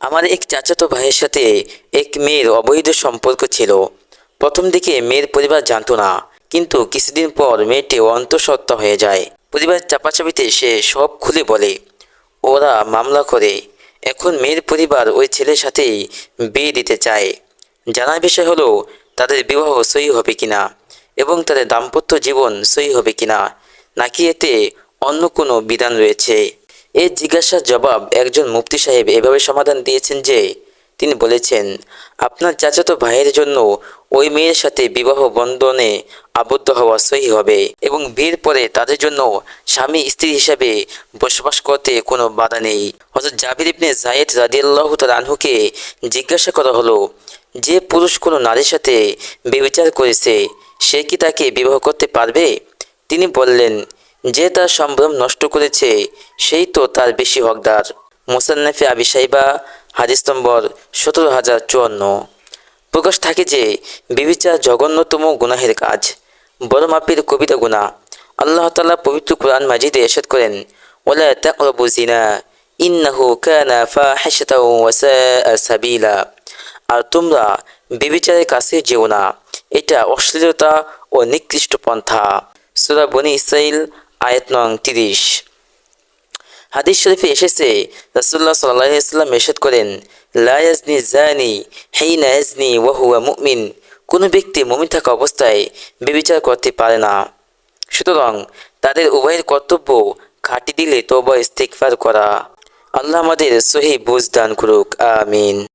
আমার এক চাচাতো ভাইয়ের সাথে এক মেয়ের অবৈধ সম্পর্ক ছিল। প্রথম দিকে মেয়ের পরিবার জানতো না, কিন্তু কিছুদিন পর মেয়েটি অন্তঃসত্ত্বা হয়ে যায়। পরিবার চাপাচাপিতে সে সব খুলে বলে, ওরা মামলা করে। এখন মেয়ের পরিবার ওই ছেলের সাথেই বিয়ে দিতে চায়। জানার বিষয় হলো, তাদের বিবাহ সই হবে কিনা এবং তাদের দাম্পত্য জীবন সই হবে কিনা, নাকি এতে অন্য কোনো বিধান রয়েছে? এই জিজ্ঞাসার জবাব একজন মুফতি সাহেব এভাবে সমাধান দিয়েছেন যে, তিনি বলেছেন, আপনার চাচাতো ভাইয়ের জন্য ওই মেয়ের সাথে বিবাহ বন্ধনে আবদ্ধ হওয়া সহি হবে এবং বিয়ের পরে তাদের জন্য স্বামী স্ত্রী হিসাবে বসবাস করতে কোনো বাধা নেই। হজরত জাবির ইবনে জায়েদ রাদিয়াল্লাহু তাআলা আনহুকে জিজ্ঞাসা করা হলো, যে পুরুষ কোনো নারীর সাথে বেবিচার করেছে, সে কি তাকে বিবাহ করতে পারবে? তিনি বললেন যে তার সম্ভ্রম নষ্ট করেছে, সেই তো তার বেশি হকদার। মুসান্নাফে আবি সাইবা, হাদিস নম্বর সতেরো হাজার চুয়ান্ন। প্রকাশ থাকে যে, বিবিচার জঘন্যতম গুনাহের কাজ। বড় মাপের কবিতা গুণা। আল্লাহ তাআলা পবিত্র কোরআন মাজিদে এরশাদ করেন ওলা তাকরাবু জিনা ইন্নাহু কানা ফাহিশাতাও ওয়া সাআ সাবিলা। আর তোমরা বিবিচারের কাছে যেও না, এটা অশ্লীলতা ও নিকৃষ্ট পন্থা। সূরা বনি ইসরাইল আয়াত নং তিরিশ। হাদিস শরীফে এসেছে, রাসূলুল্লাহ সাল্লাল্লাহু আলাইহি সাল্লাম করেন, লা ইয়াজনি জানি হিনা ইয়াজনি ওয়া হুয়া মুমিন। কোনো ব্যক্তি মমিন থাকা অবস্থায় বিবিচার করতে পারে না। সুতরাং তাদের উভয়ের কর্তব্য খাটি দিলে তওবা ইস্তিগফার করা। আল্লাহ আমাদের সহি বুঝ দান করুক, আমিন।